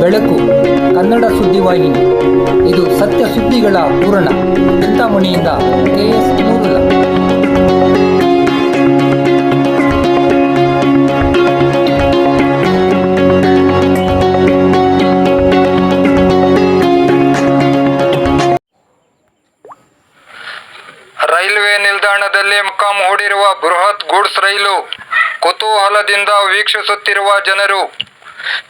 ಬೆಳಕು, ಕನ್ನಡ ಸುದ್ದಿವಾಹಿನಿ. ಇದು ಸತ್ಯ ಸುದ್ದಿಗಳ ಪೂರಣ ಚಿಂತಾಮಣಿಯಿಂದ ಕೆ ಎಸ್ ಮೂಲ ರೈಲ್ವೆ ನಿಲ್ದಾಣದಲ್ಲಿ ಮುಖಾಂ ಹೂಡಿರುವ ಬೃಹತ್ ಗೂಡ್ಸ್ ರೈಲು ಕುತೂಹಲದಿಂದ ವೀಕ್ಷಿಸುತ್ತಿರುವ ಜನರು.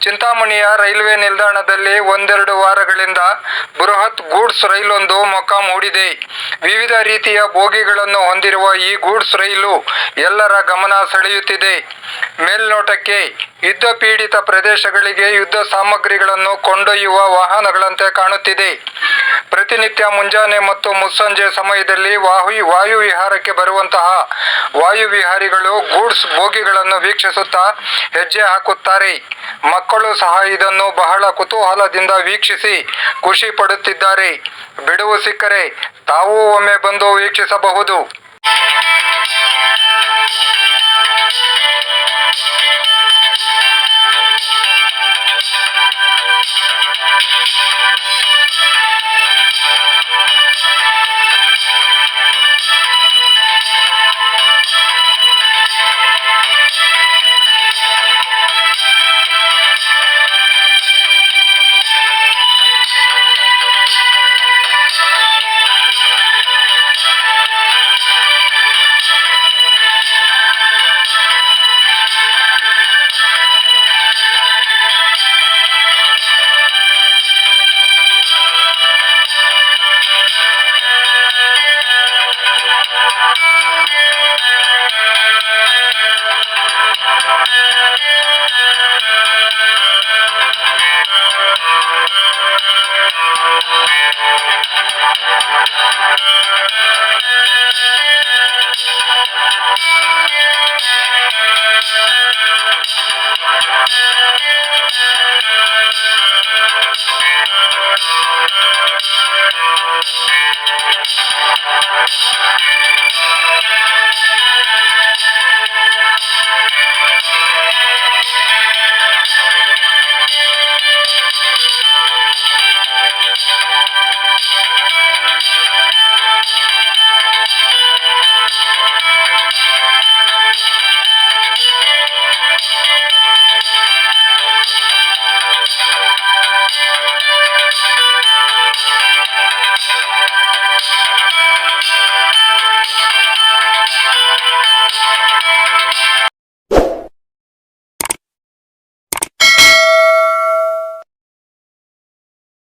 ಚಿಂತಾಮಣಿಯ ರೈಲ್ವೆ ನಿಲ್ದಾಣದಲ್ಲಿ ಒಂದೆರಡು ವಾರಗಳಿಂದ ಬೃಹತ್ ಗೂಡ್ಸ್ ರೈಲೊಂದು ಮೊಕ್ಕ ಮೂಡಿದೆ. ವಿವಿಧ ರೀತಿಯ ಬೋಗಿಗಳನ್ನು ಹೊಂದಿರುವ ಈ ಗೂಡ್ಸ್ ರೈಲು ಎಲ್ಲರ ಗಮನ ಸೆಳೆಯುತ್ತಿದೆ. ಮೇಲ್ನೋಟಕ್ಕೆ, ಯುದ್ಧ ಪೀಡಿತ ಪ್ರದೇಶಗಳಿಗೆ ಯುದ್ಧ ಸಾಮಗ್ರಿಗಳನ್ನು ಕೊಂಡೊಯ್ಯುವ ವಾಹನಗಳಂತೆ ಕಾಣುತ್ತಿದೆ. ಪ್ರತಿನಿತ್ಯ ಮುಂಜಾನೆ ಮತ್ತು ಮುಸ್ಸಂಜೆ ಸಮಯದಲ್ಲಿ ವಾಯು ವಾಯು ವಿಹಾರಕ್ಕೆ ಬರುವಂತಹ ವಾಯು ವಿಹಾರಿಗಳು ಗೂಡ್ಸ್ ಬೋಗಿಗಳನ್ನು ವೀಕ್ಷಿಸುತ್ತಾ ಹೆಜ್ಜೆ ಹಾಕುತ್ತಾರೆ. ಮಕ್ಕಳು ಸಹ ಇದನ್ನು ಬಹಳ ಕುತೂಹಲದಿಂದ ವೀಕ್ಷಿಸಿ ಖುಷಿ ಪಡುತ್ತಿದ್ದಾರೆ. ಬಿಡುವು ಸಿಕ್ಕರೆ ತಾವೂ ಒಮ್ಮೆ ಬಂದು ವೀಕ್ಷಿಸಬಹುದು. Thank you.